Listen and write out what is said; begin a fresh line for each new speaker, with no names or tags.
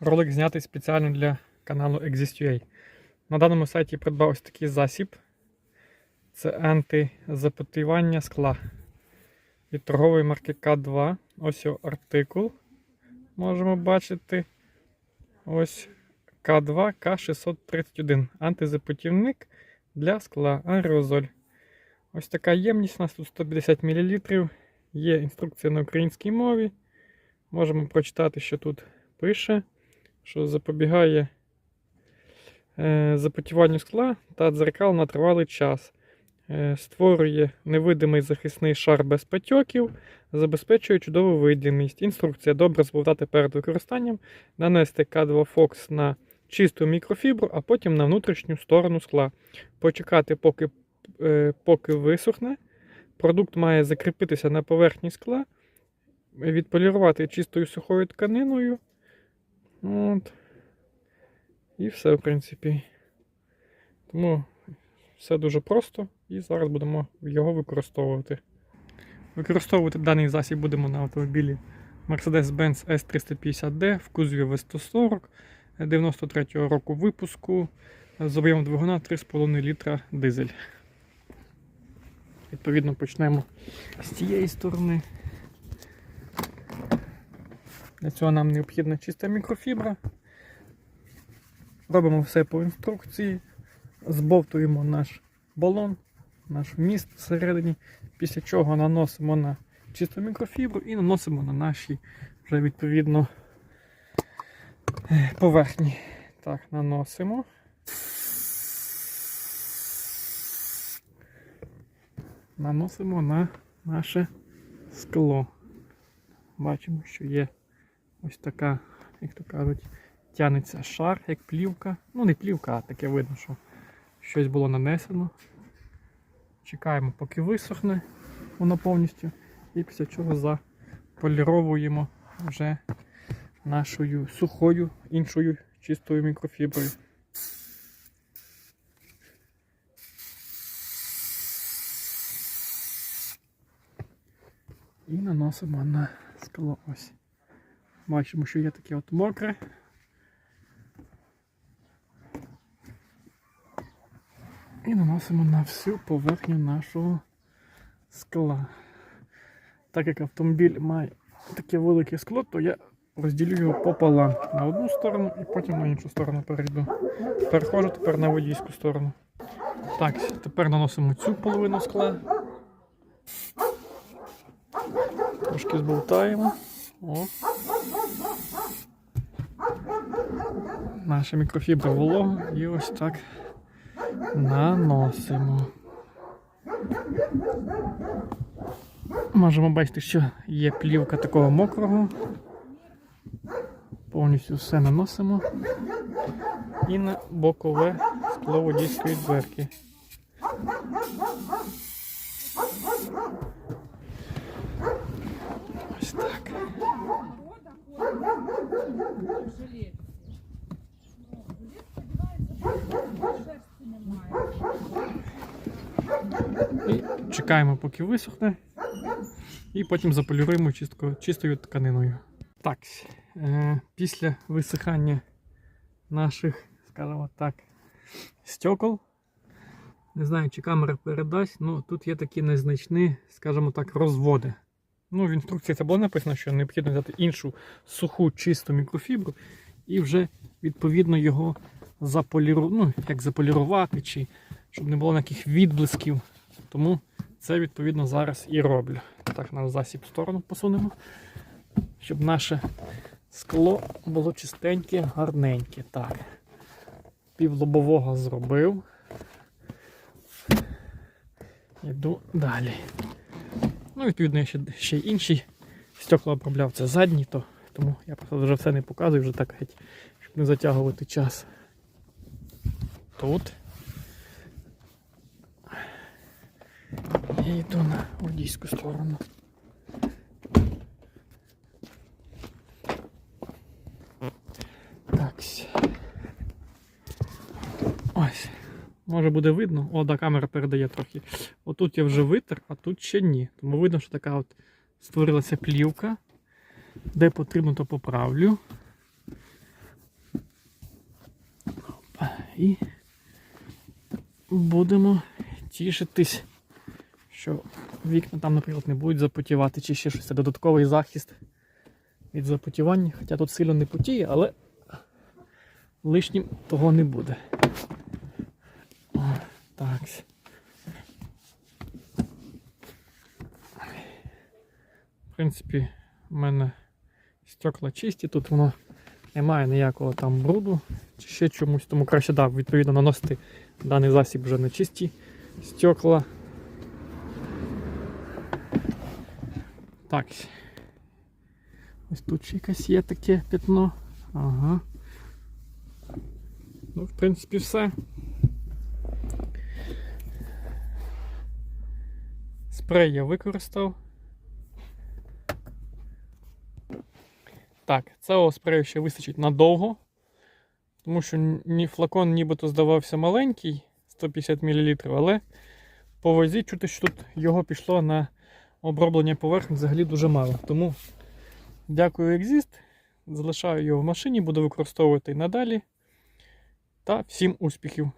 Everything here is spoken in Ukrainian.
Ролик знятий спеціально для каналу Exist.ua. На даному сайті придбав ось такий засіб. Це антизапотівання скла від торгової марки К2. Ось його артикул. Можемо бачити. Ось К2 К631. Антизапотівник для скла аерозоль. Ось така ємність у нас тут 150 мл. Є інструкція на українській мові. Можемо прочитати, що тут пише, що запобігає е, запотіванню скла та дзеркал на тривалий час. Е, створює невидимий захисний шар без патьоків, забезпечує чудову видимість. Інструкція добре збовтати перед використанням, нанести К2 Fox на чисту мікрофібру, а потім на внутрішню сторону скла. Почекати, поки, е, поки висохне. Продукт має закріпитися на поверхні скла, відполірувати чистою сухою тканиною. От. І все, в принципі. Тому все дуже просто і зараз будемо його використовувати. Використовувати даний засіб будемо на автомобілі Mercedes-Benz S350D в кузові V140 93 року випуску з об'ємом двигуна 3,5 літра дизель. Відповідно, почнемо з цієї сторони. Для цього нам необхідна чиста мікрофібра. Робимо все по інструкції, збовтуємо наш балон, наш вміст всередині, після чого наносимо на чисту мікрофібру і наносимо на наші вже відповідно е, поверхні. Так, наносимо. Наносимо на наше скло. Бачимо, що є ось така, як то кажуть, тянеться шар, як плівка. Ну, не плівка, а таке видно, що щось було нанесено. Чекаємо, поки висохне воно повністю. І після чого заполіровуємо вже нашою сухою іншою чистою мікрофіброю. І наносимо на скло ось. Бачимо, що є таке от мокре. І наносимо на всю поверхню нашого скла. Так як автомобіль має таке велике скло, то я розділю його пополам на одну сторону і потім на іншу сторону перейду. Переходжу тепер на водійську сторону. Так, тепер наносимо цю половину скла. Трошки зболтаємо. О. Наша мікрофібра волога і ось так наносимо. Можемо бачити, що є плівка такого мокрого. Повністю все наносимо і на бокове скло водійської дверки. Ось так. І чекаємо, поки висохне. І потім заполіруємо чистко, чистою тканиною. Так, е, після висихання наших, скажімо так, стекол. Не знаю, чи камера передасть, але тут є такі незначні, скажімо так, розводи. Ну, в інструкції це було написано, що необхідно взяти іншу суху, чисту мікрофібру і вже відповідно його заполіру... ну, як заполірувати, чи щоб не було ніяких відблисків. Тому це відповідно зараз і роблю. Так, на засіб в сторону посунемо, щоб наше скло було чистеньке, гарненьке. Так. Пів лобового зробив. Йду далі. Ну, відповідно, я ще, ще й стекла обробляв. Це задні, то, тому я просто вже все не показую, вже так геть, щоб не затягувати час. Тут. Я йду на водійську сторону. Так. Ось. Може буде видно. О, да, камера передає трохи. Отут я вже витер, а тут ще ні. Тому видно, що така от створилася плівка. Де потрібно, то поправлю. І будемо тішитись, що вікна там, наприклад, не будуть запотівати, чи ще щось. Це додатковий захист від запотівання. Хоча тут сильно не потіє, але лишнім того не буде. Так. В принципі, в мене стекла чисті, тут воно немає ніякого там бруду чи ще чомусь, тому краще да, відповідно наносити даний засіб вже на чисті стекла. Так. Ось тут ще якесь є таке пятно. Ага. Ну, в принципі, все. Спрей я використав. Так, цього спрею ще вистачить надовго. Тому що флакон нібито здавався маленький, 150 мл, але по вазі чути, що тут його пішло на оброблення поверхні взагалі дуже мало. Тому дякую Exist. Залишаю його в машині, буду використовувати і надалі. Та всім успіхів!